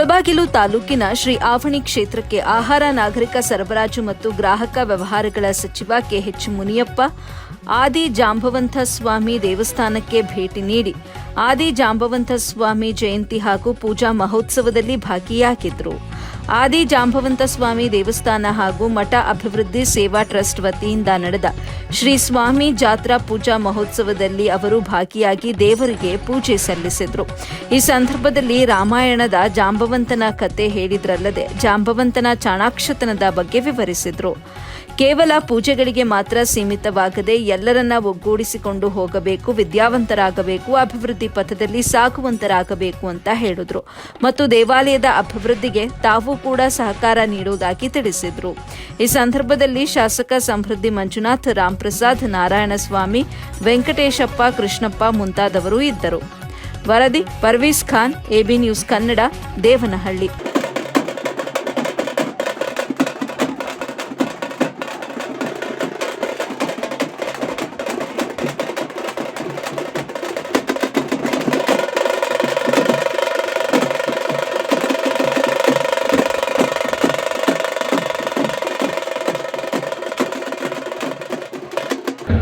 ಮುಳಬಾಗಿಲು ತಾಲೂಕಿನ ಶ್ರೀ ಆವಣಿ ಕ್ಷೇತ್ರಕ್ಕೆ ಆಹಾರ, ನಾಗರಿಕ ಸರಬರಾಜು ಮತ್ತು ಗ್ರಾಹಕ ವ್ಯವಹಾರಗಳ ಸಚಿವ ಕೆಎಚ್ ಮುನಿಯಪ್ಪ, ಆದಿ ಜಾಂಬವಂತ ಸ್ವಾಮಿ ದೇವಸ್ಥಾನಕ್ಕೆ ಭೇಟಿ ನೀಡಿ, ಆದಿ ಜಾಂಬವಂತ ಸ್ವಾಮಿ ಜಯಂತಿ ಹಾಗೂ ಪೂಜಾ ಮಹೋತ್ಸವದಲ್ಲಿ ಭಾಗಿಯಾಗಿದ್ದರು ಆದಿ ಜಾಂಬವಂತ ಸ್ವಾಮಿ ದೇವಸ್ಥಾನ ಹಾಗೂ ಮಠ ಅಭಿವೃದ್ಧಿ ಸೇವಾ ಟ್ರಸ್ಟ್ ವತಿಯಿಂದ ನಡೆದ ಶ್ರೀ ಸ್ವಾಮಿ ಜಾತ್ರಾ ಪೂಜಾ ಮಹೋತ್ಸವದಲ್ಲಿ ಅವರು ಭಾಗಿಯಾಗಿ ದೇವರಿಗೆ ಪೂಜೆ ಸಲ್ಲಿಸಿದರು. ಈ ಸಂದರ್ಭದಲ್ಲಿ ರಾಮಾಯಣದ ಜಾಂಬವಂತನ ಕತೆ ಹೇಳಿದ್ರಲ್ಲದೆ ಜಾಂಬವಂತನ ಚಾಣಾಕ್ಷತನದ ಬಗ್ಗೆ ವಿವರಿಸಿದರು. ಕೇವಲ ಪೂಜೆಗಳಿಗೆ ಮಾತ್ರ ಸೀಮಿತವಾಗದೆ ಎಲ್ಲರನ್ನ ಒಗ್ಗೂಡಿಸಿಕೊಂಡು ಹೋಗಬೇಕು, ವಿದ್ಯಾವಂತರಾಗಬೇಕು, ಅಭಿವೃದ್ಧಿ ಪಥದಲ್ಲಿ ಸಾಗುವಂತರಾಗಬೇಕು ಅಂತ ಹೇಳಿದ್ರು. ಮತ್ತು ದೇವಾಲಯದ ಅಭಿವೃದ್ಧಿಗೆ ತಾವು ಕೂಡ ಸಹಕಾರ ನೀಡುವುದಾಗಿ ತಿಳಿಸಿದರು. ಈ ಸಂದರ್ಭದಲ್ಲಿ ಶಾಸಕ ಸಮೃದ್ಧಿ ಮಂಜುನಾಥ್, ರಾಮ್ಪ್ರಸಾದ್, ನಾರಾಯಣಸ್ವಾಮಿ, ವೆಂಕಟೇಶಪ್ಪ, ಕೃಷ್ಣಪ್ಪ ಮುಂತಾದವರು ಇದ್ದರು. ವರದಿ Parvez Khan, AB news Kannada, Devanahalli.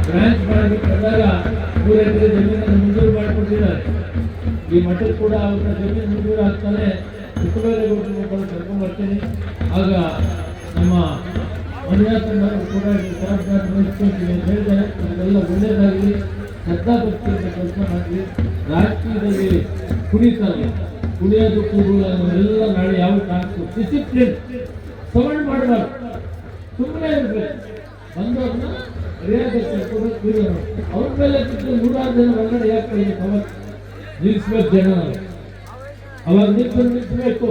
Branch ಮಾಡಬೇಕು ಅಂದಾಗ ಮೂರು ಎಕರೆ ಜಮೀನನ್ನು ಮಂಜೂರು ಮಾಡಿಕೊಟ್ಟಿದ್ದಾರೆ. ಈ ಮಠಕ್ಕೆ ಕೂಡ ಅವರ ಜಮೀನು ಮಂಜೂರು ಆಗ್ತಾನೆ. ಚಿಕ್ಕಬಳ್ಳಾಪುರ ಕರ್ಕೊಂಡು ಬರ್ತೀನಿ ಆಗ ನಮ್ಮ ಮಂಜುನಾಥನವರು ಕೂಡ ವಹಿಸ್ಕೊಳ್ತೀವಿ ಅಂತ ಹೇಳಿದ್ದಾರೆ. ಅದೆಲ್ಲ ಒಳ್ಳೆಯದಾಗಲಿ. ಶ್ರದ್ಧಾಭಕ್ತಿಯಿಂದ ಕೆಲಸ ಮಾಡಿ ರಾಜಕೀಯದಲ್ಲಿ ಕುಡಿತಾರೆ ಕುಡಿಯೋದು ಕೂಡುವುದು ಎಲ್ಲ ನಾಳೆ ಯಾವ ಕಾಣಿಸ್ತು ಡಿಸಿಪ್ಲಿನ್ ಸವಣ್ ಮಾಡಬಾರ್ದು. ಸುಮ್ಮನೆ ಇರ್ಬೇಕು. ಬಂದವ್ರನ್ನ ಮರ್ಯಾದೆ ಕೊಡೋದು ಬಿಡೋರು ಅವ್ರ ಮೇಲೆ ಚಿಕ್ಕ ನೂರಾರು ಜನ ಹೊರಗಡೆ ಯಾಕೆ ಕಳಿಬೇಕು ಅವತ್ತು ನಿಲ್ಲಿಸ್ಬೇಕು ಜನ ಅವಾಗ ನಿಲ್ಸು ನಿಲ್ಲಿಸ್ಬೇಕು.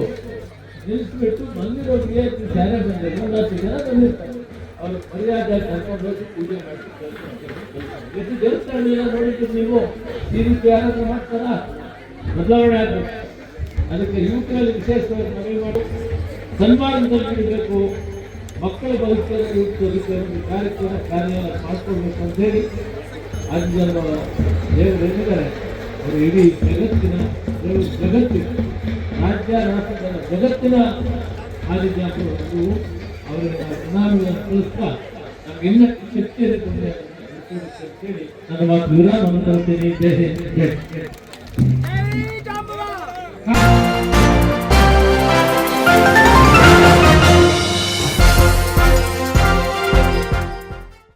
ನಿಲ್ಲಿಸ್ಬಿಟ್ಟು ಬಂದಿರೋರು ಯಾಕೆ ಜಾರೆ ಬಂದಿರೋ ಮೂವತ್ತು ಜನ ಬಂದಿರ್ತಾರೆ. ಅವ್ರ ಮರ್ಯಾದೆ ಕರ್ಕೊಂಡು ಹೋಗಿ ಪೂಜೆ ಮಾಡ್ತೀವಿ ಎಷ್ಟು ದೇವಸ್ಥಾನ ಎಲ್ಲ ನೋಡಿದ್ದು ನೀವು ಈ ರೀತಿ ಯಾರಾದ್ರೂ ಮಾಡ್ತಾರಾ? ಬದಲಾವಣೆ ಆಗಬೇಕು. ಅದಕ್ಕೆ ಯುವಕರಲ್ಲಿ ವಿಶೇಷವಾಗಿ ಮಾಡಿ ಸನ್ಮಾನದಲ್ಲಿ ನೀಡಬೇಕು ಮಕ್ಕಳ ಭವಿಷ್ಯದ ರೂಪಿಸೋದಕ್ಕೆ ಒಂದು ಕಾರ್ಯಕ್ರಮ ಕಾರ್ಯ ಮಾಡಿಕೊಡ್ಬೇಕು ಅಂತ ಹೇಳಿ ಅದು ನಮ್ಮ ದೇವರು ಅವರು ಇಡೀ ಜಗತ್ತಿನ ಜಗತ್ತಿನ, ರಾಜ್ಯ, ರಾಷ್ಟ್ರದ ಜಗತ್ತಿನ ಆದಿತ್ಯರು ಅದು ಅವರಿಗೆ ಪ್ರಣಾಮಗಳನ್ನು ತಿಳಿಸ್ತಾ ನಮ್ಗೆ ಇನ್ನಷ್ಟು ಅಂತ ಹೇಳಿ ನನ್ನ ಮಾತು ವಿರಾಮ ಅಂತ ಜಯ ಜೈ ಹಿಂದ್.